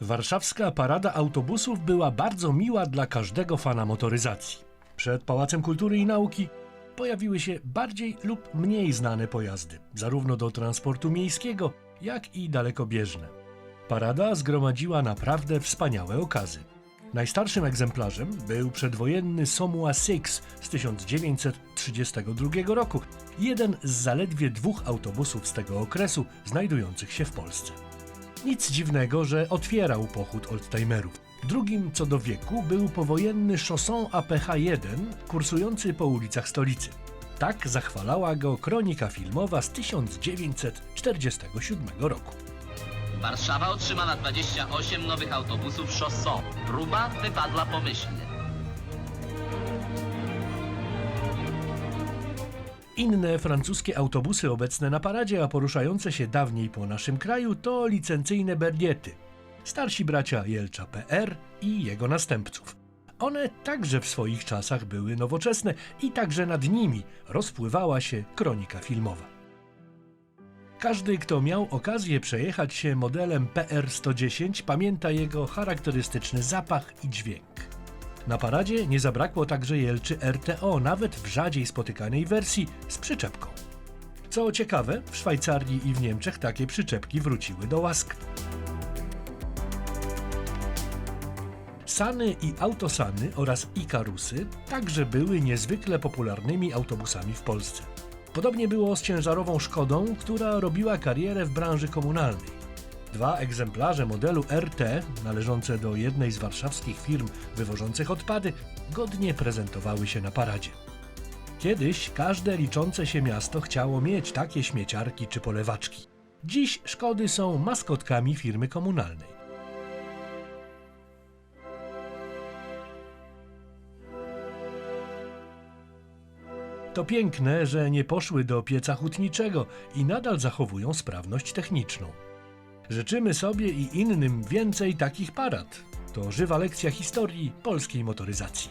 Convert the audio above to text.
Warszawska parada autobusów była bardzo miła dla każdego fana motoryzacji. Przed Pałacem Kultury i Nauki pojawiły się bardziej lub mniej znane pojazdy, zarówno do transportu miejskiego, jak i dalekobieżne. Parada zgromadziła naprawdę wspaniałe okazy. Najstarszym egzemplarzem był przedwojenny Somua Six z 1932 roku, jeden z zaledwie dwóch autobusów z tego okresu znajdujących się w Polsce. Nic dziwnego, że otwierał pochód oldtimerów. Drugim co do wieku był powojenny Chausson APH-1 kursujący po ulicach stolicy. Tak zachwalała go kronika filmowa z 1947 roku. Warszawa otrzymała 28 nowych autobusów Chausson. Próba wypadła pomyślnie. Inne francuskie autobusy obecne na paradzie, a poruszające się dawniej po naszym kraju, to licencyjne berliety. Starsi bracia Jelcza PR i jego następców. One także w swoich czasach były nowoczesne i także nad nimi rozpływała się kronika filmowa. Każdy, kto miał okazję przejechać się modelem PR-110, pamięta jego charakterystyczny zapach i dźwięk. Na paradzie nie zabrakło także Jelczy RTO, nawet w rzadziej spotykanej wersji z przyczepką. Co ciekawe, w Szwajcarii i w Niemczech takie przyczepki wróciły do łask. Sany i autosany oraz Ikarusy także były niezwykle popularnymi autobusami w Polsce. Podobnie było z ciężarową Szkodą, która robiła karierę w branży komunalnej. Dwa egzemplarze modelu RT, należące do jednej z warszawskich firm wywożących odpady, godnie prezentowały się na paradzie. Kiedyś każde liczące się miasto chciało mieć takie śmieciarki czy polewaczki. Dziś Szkody są maskotkami firmy komunalnej. To piękne, że nie poszły do pieca hutniczego i nadal zachowują sprawność techniczną. Życzymy sobie i innym więcej takich parad. To żywa lekcja historii polskiej motoryzacji.